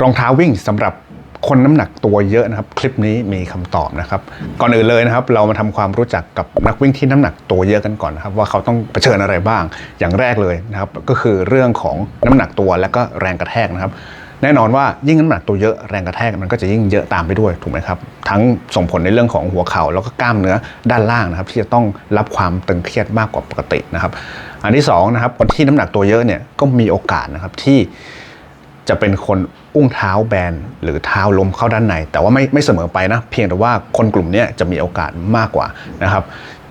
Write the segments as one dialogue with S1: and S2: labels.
S1: รองเท้าวิ่งสำหรับคนน้ำหนักตัวเยอะนะครับ คลิปนี้มีคำตอบนะครับ ก่อนอื่นเลยนะครับ เรามาทำความรู้จักกับนักวิ่งที่น้ำหนักตัวเยอะกันก่อนนะครับ ว่าเขาต้องเผชิญอะไรบ้าง อย่างแรกเลยนะครับ ก็คือเรื่องของน้ำหนักตัวและก็แรงกระแทกนะครับแน่นอนว่ายิ่งน้ำหนักตัวเยอะแรงกระแทกมันก็จะยิ่งเยอะตามไปด้วยถูกไหมครับ ทั้งส่งผลในเรื่องของหัวเข่าแล้วก็กล้ามเนื้อด้านล่างนะครับ ที่จะต้องรับความตึงเครียดมากกว่าปกตินะครับ อันที่สองนะครับคนที่น้ำหนักตัวเยอะเนี่ยก็มีโอกาสนะครับที่จะเป็นคน อุ้งเท้าแบนหรือเท้าล้มเข้าด้านใน แต่ว่าไม่ไม่เสมอไปนะ เพียงแต่ว่าคนกลุ่มนี้จะมีโอกาสมากกว่านะครับ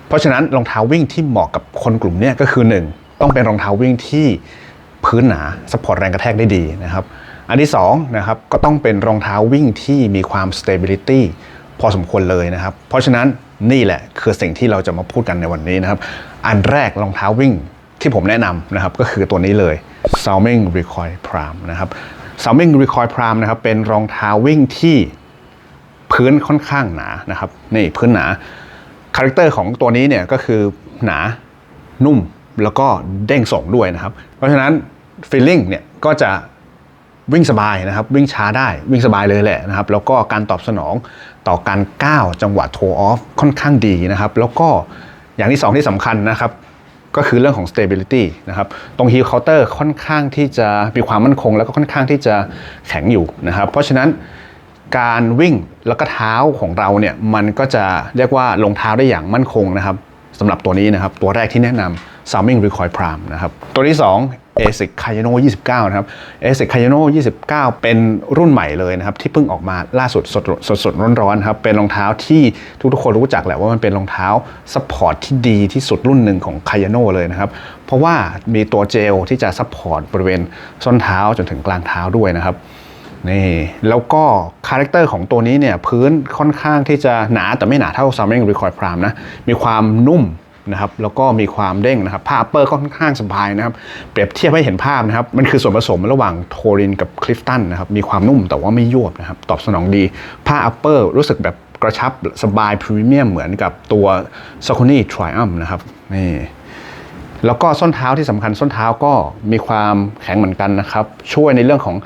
S1: เพราะฉะนั้นรองเท้าวิ่งที่เหมาะกับคนกลุ่มนี้ก็คือ 1 ต้องเป็นรองเท้าวิ่งที่พื้นหนาสปอร์ตแรงกระแทกได้ดีนะครับ อันที่2นะครับก็ต้องเป็นรองเท้าวิ่งที่มีความ stability พอสมควรเลยนะครับ เพราะฉะนั้นนี่แหละคือสิ่งที่เราจะมาพูดกันในวันนี้นะครับ อันแรกรองเท้าวิ่งที่ผมแนะนำนะครับก็คือตัวนี้เลย s a l m i n g Recoil Prime นะครับ s a l m i n g Recoil Prime นะครับเป็นรองเท้าวิ่งที่พื้นค่อนข้างหนานะครับนี่พื้นหนาคาแรคเตอร์ของตัวนี้เนี่ยก็คือหนานุ่มแล้วก็เด้งส่งด้วยนะครับ เพราะฉะนั้น feeling เนี่ยก็จะวิ่งสบายนะครับ วิ่งช้าได้วิ่งสบายเลยแหละนะครับ แล้วก็การตอบสนองต่อการก้าวจังหวะโทออฟค่อนข้างดีนะครับ แล้วก็อย่างที่สองที่สำคัญนะครับ ก็คือเรื่องของ stability นะครับ ตรง heel counter ค่อนข้างที่จะมีความมั่นคง แล้วก็ค่อนข้างที่จะแข็งอยู่นะครับ เพราะฉะนั้นการวิ่งแล้วก็เท้าของเราเนี่ยมันก็จะเรียกว่าลงเท้าได้อย่างมั่นคงนะครับสำหรับตัวนี้นะครับ ตัวแรกที่แนะนำ s a l m i n g Recoil Prime นะครับ ตัวที่ 2 ASIC Kayano 29 นะครับ ASIC Kayano 29 เป็นรุ่นใหม่เลยนะครับ ที่เพิ่งออกมาล่าสุดสดสดสดร้อนๆครับ เป็นรองเท้าที่ทุกๆคนรู้จักแหละว่ามันเป็นรองเท้าซัพพอร์ตที่ดีที่สุดรุ่นหนึ่งของ Kayano เลยนะครับ เพราะว่ามีตัวเจลที่จะซัพพอร์ตบริเวณส้นเท้าจนถึงกลางเท้าด้วยนะครับนี่แล้วก็คาแรคเตอร์ของตัวนี้เนี่ยพื้นค่อนข้างที่จะหนาแต่ไม่หนาเท่า s a m m i n g Recoil Prime นะ มีความนุ่ม นะครับแล้วก็มีความเด้งนะครับผ้าเปอร์ก็ค่อนข้างสบายนะครับเปรียบเทียบให้เห็นภาพนะครับมันคือส่วนผสมระหว่างโทรินกับคลิฟตันนะครับมีความนุ่มแต่ว่าไม่ยวบนะครับตอบสนองดีผ้าอัปเปอร์รู้สึกแบบกระชับสบายพรีเมียมเหมือนกับตัว s a c o n i Triumph นะครับนี่แล้วก็ส้นเท้าที่สำคัญส้นเท้าก็มีความแข็งเหมือนกันนะครับ ช่วยในเรื่องของ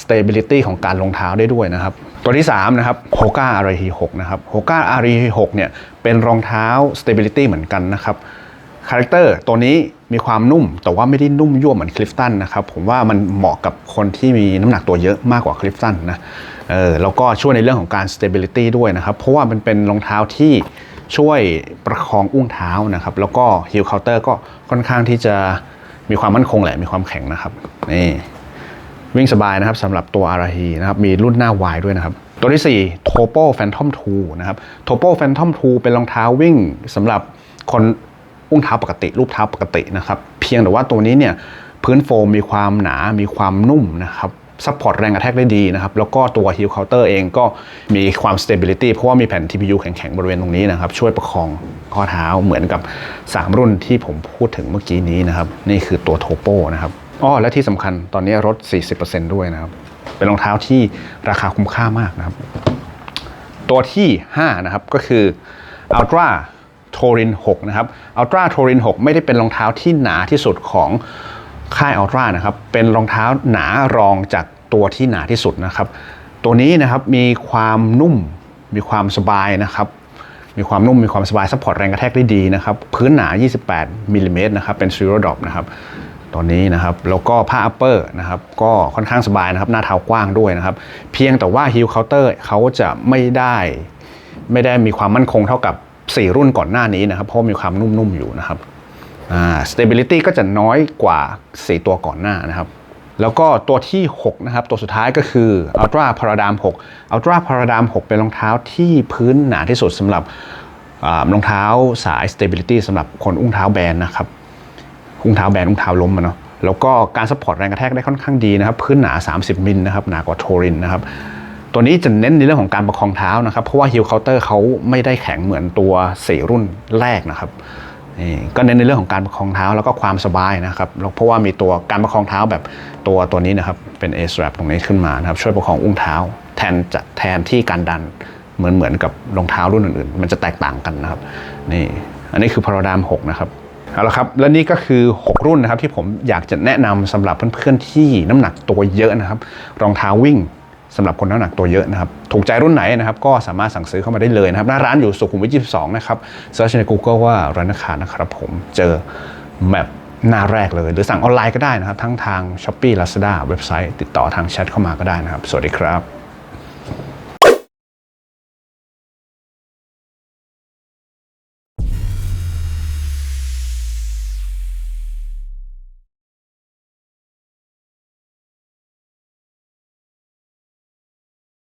S1: stability ของการลงเท้าได้ด้วยนะครับ ตัวที่3นะครับ Hoka RIT 6นะครับ Hoka RIT 6เนี่ยเป็นรองเท้า stability เหมือนกันนะครับคาแรคเตอร์ตัวนี้มีความนุ่ม แต่ว่าไม่ได้นุ่มยั่วเหมือนคลิฟตันนะครับผมว่ามันเหมาะกับคนที่มีน้ำหนักตัวเยอะมากกว่าคลิฟตันนะเออแล้วก็ช่วยในเรื่องของการ stability ด้วยนะครับเพราะว่ามันเป็นรองเท้าที่ช่วยประคองอุ้งเท้านะครับแล้วก็ heel counter ก็ค่อนข้างที่จะมีความมั่นคงแหละมีความแข็งนะครับนี่ วิ่งสบายนะครับสำหรับตัวอาราฮีนะครับมีรุ่นหน้าวายด้วยนะครับ ตัวที่ 4 Topo Phantom 2 นะครับ Topo Phantom 2 เป็นรองเท้าวิ่งสำหรับคนอุ้งเท้าปกติ รูปเท้าปกตินะครับ เพียงแต่ว่าตัวนี้เนี่ยพื้นโฟมมีความหนา มีความนุ่มนะครับซัพพอร์ตแรงกระแทกได้ดีนะครับ แล้วก็ตัว heel counter เองก็มีความ stability เพราะว่ามีแผ่น TPU แข็งๆ บริเวณตรงนี้นะครับ ช่วยประคองข้อเท้าเหมือนกับ 3 รุ่นที่ผมพูดถึงเมื่อกี้นี้นะครับ นี่คือตัว Topo นะครับ อ้อและที่สำคัญตอนนี้ลด40%ด้วยนะครับ เป็นรองเท้าที่ราคาคุ้มค่ามากนะครับ ตัวที่ 5 นะครับก็คือ Ultra Torin 6 นะครับ Ultra Torin 6 ไม่ได้เป็นรองเท้าที่หนาที่สุดของค่าย Ultra นะครับ เป็นรองเท้าหนารองจากตัวที่หนาที่สุดนะครับ ตัวนี้นะครับมีความนุ่มมีความสบายนะครับ มีความนุ่มมีความสบายซัพพอร์ตแรงกระแทกได้ดีนะครับ พื้นหนา 28มิลลิเมตรนะครับ เป็น Zero Drop นะครับ ตัวนี้นะครับแล้วก็ผ้าอัปเปอร์นะครับก็ค่อนข้างสบายนะครับหน้าเท้ากว้างด้วยนะครับ เพียงแต่ว่า heel counter เขาจะไม่ได้ไม่ได้มีความมั่นคงเท่ากับ 4 รุ่นก่อนหน้านี้นะครับ เพราะมีความนุ่มๆอยู่นะครับอ่า stability ก็จะน้อยกว่า 4 ตัวก่อนหน้านะครับ แล้วก็ตัวที่ 6 นะครับ ตัวสุดท้ายก็คือ Ultra Paradigm 6 Ultra Paradigm 6 เป็นรองเท้าที่พื้นหนาที่สุดสำหรับรองเท้าสาย stability สำหรับคนอุ้งเท้าแบนนะครับ อุ้งเท้าแบนอุ้งเท้าล้มอะเนาะแล้วก็การซัพพอร์ตแรงกระแทกได้ค่อนข้างดีนะครับ พื้นหนา 30มิลนะครับหนากว่าโทรินนะครับตัวนี้จะเน้นในเรื่องของการประคองเท้านะครับ เพราะว่า heel counter เขาไม่ได้แข็งเหมือนตัว4รุ่นแรกนะครับนี่ก็เน้นในเรื่องของการประคองเท้าแล้วก็ความสบายนะครับแล้วเพราะว่ามีตัวการประคองเท้าแบบตัวตัวนี้นะครับเป็น A strap ตรงนี้ขึ้นมานะครับช่วยประคองอุ้งเท้า แทนจะแทนที่การดันเหมือนเหมือนกับรองเท้ารุ่นอื่นๆ มันจะแตกต่างกันนะครับนี่อันนี้คือ Paradigm 6นะครับ เอาละครับ และนี่ก็คือ 6 รุ่นนะครับที่ผมอยากจะแนะนำสำหรับเพื่อนๆที่น้ำหนักตัวเยอะนะครับ รองเท้าวิ่งสำหรับคนน้ำหนักตัวเยอะนะครับ ถูกใจรุ่นไหนนะครับ ก็สามารถสั่งซื้อเข้ามาได้เลยนะครับ หน้าร้านอยู่สุขุมวิท 22 นะครับเซิร์ชใน Google ว่าร้านค้านะครับผมเจอแมปหน้าแรกเลย หรือสั่งออนไลน์ก็ได้นะครับ ทั้งทาง s h อ p e e Lazada เว็บไซต์ ติดต่อทางแชทเข้ามาก็ได้นะครับ สวัสดีครับ